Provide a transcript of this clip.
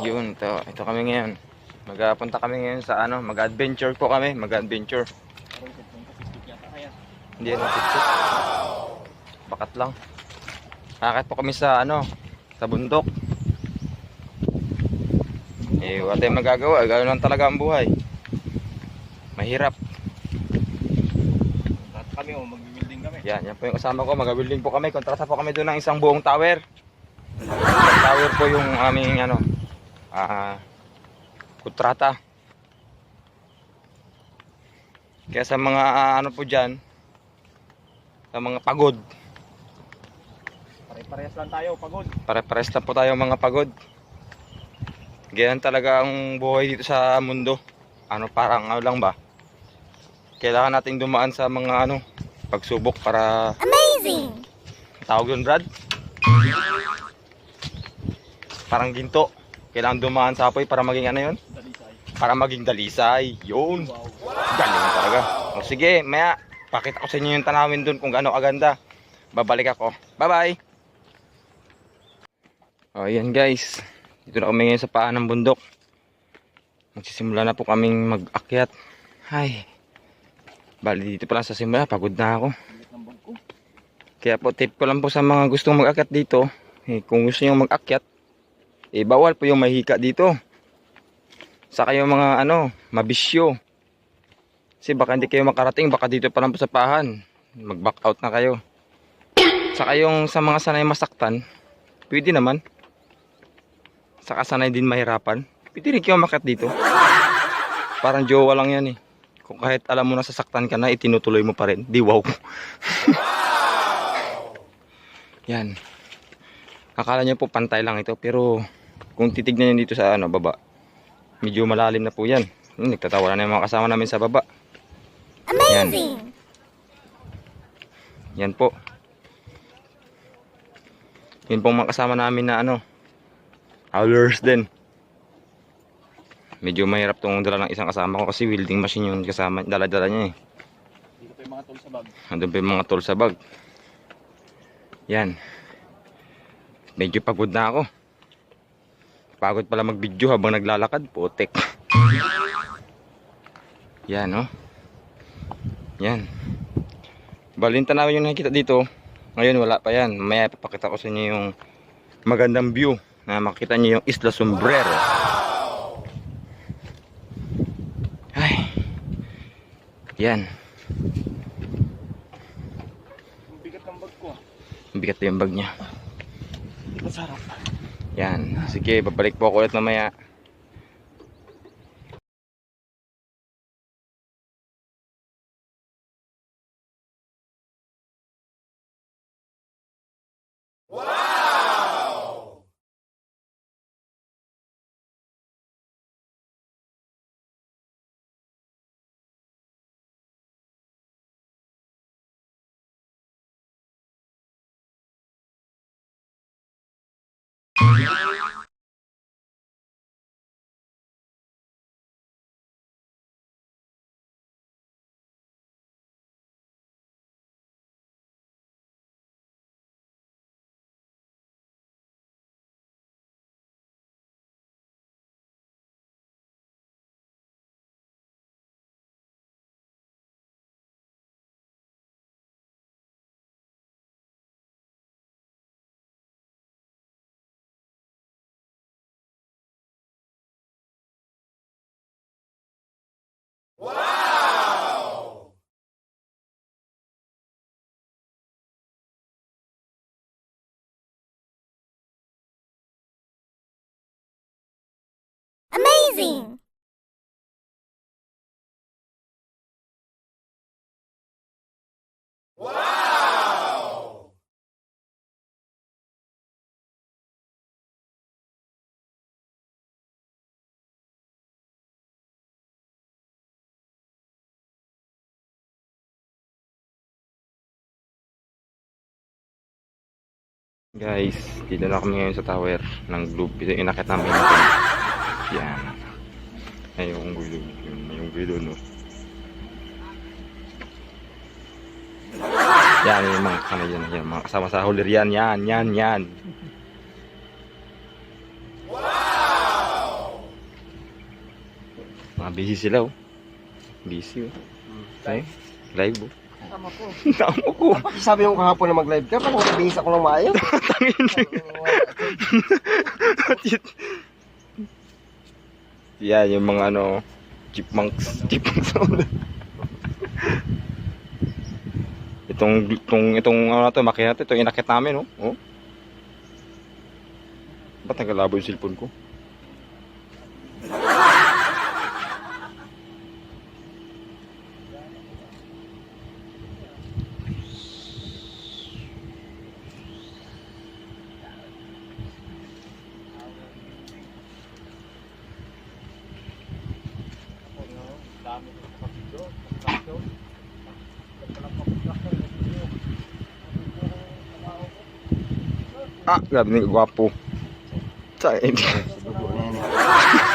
Yun, ito, ito kami ngayon. Magpunta kami ngayon sa ano, mag-adventure po kami, mag-adventure. Hindi ano, tiktok. Bakat lang. Akit po kami sa ano, sa bundok. Eh, wala tayong magagawa. Gano'n lang talaga ang buhay. Mahirap. At kami oh, mag-building kami. Yan, yan po yung kasama ko. Mag-building po kami. Kontrata po kami doon ng isang buong tower. Tower po yung aming ano, ah, kontrata. Kaya sa mga ah, ano po dyan, sa mga pagod, Pare-parehas lang tayo, pagod. pare-pares lang po tayo mga pagod. Ganyan talaga ang buhay dito sa mundo. Ano parang ano lang ba? Kailangan nating dumaan sa mga ano, pagsubok para Amazing! tawag doon Brad? Parang ginto. Kailangan dumaan sa apoy para maging ano yun? Dalisay. Para maging dalisay. Yun. Wow. Galing talaga. O sige, maya. Pakita ko sa inyo yung tanawin doon kung gaano kaganda. Babalik ako. Bye-bye. O, yan guys. Dito na kami ngayon sa paan ng bundok. Magsisimula na po kaming mag-akyat. Ay. Bali dito pa lang sa simula. Pagod na ako. Kaya po tip ko lang po sa mga gustong mag-akyat dito. Eh, kung gusto nyo mag-akyat, eh bawal po yung mahika dito. Saka yung mga ano, mabisyo. Kasi baka hindi kayo makarating, baka dito pa lang po sa pahan. Mag-back out na kayo. Saka yung sa mga sanay masaktan, pwede naman. Saka sanay din mahirapan, pwede rin kayo makat dito. Parang jowa lang yan eh. Kung kahit alam mo na sasaktan ka na, itinutuloy mo pa rin. Di wow. Yan. Akala nyo po pantay lang ito pero kung titignan nyo dito sa ano baba, medyo malalim na po yan. Hmm, nagtatawa na yung mga kasama namin sa baba. Amazing! Yan po. Yun pong mga kasama namin na ano, howlers din. Medyo mahirap tong dala ng isang kasama ko kasi welding machine yung kasama, dala-dala niya eh. Dito pa yung mga tol sa bag. Andun pa yung mga tol sa bag. Yan. Medyo pagod na ako. Pagod pala mag-video habang naglalakad. Putek. Yan, oh. Yan. Balinta namin yung nakikita dito. Ngayon, wala pa yan. Mamaya papakita ko sa inyo yung magandang view na makita nyo yung Isla Sombrero. Ay. Yan. Ang ng bag ko. ah. Bigat yung bag niya. Harap. Yan. Sige, babalik po ako ulit mamaya. Yeah. Amazing! Guys, dito na kami ngayon sa tower ng Globe. Ito yung inakit namin natin. Yan. Ay, yung gulo. Yung, yung gulo, no. Yan, yung mga kasama yan. Yan, mga kasama sa hulir yan. Yan, yan, yan. Ah, busy sila oh. Busy oh. Ay, live oh. Tama po. Tama ko. Sabi mo kahapon na mag-live ka, parang mabihis ako ng maayo. Yan, yung mga ano, chipmunks. Chipmunks. itong, itong, itong, ano na to, makina to, itong inakit namin, oh. oh. Ba't nagalabo yung cellphone ko? Ah, grabe ni gwapo. Sa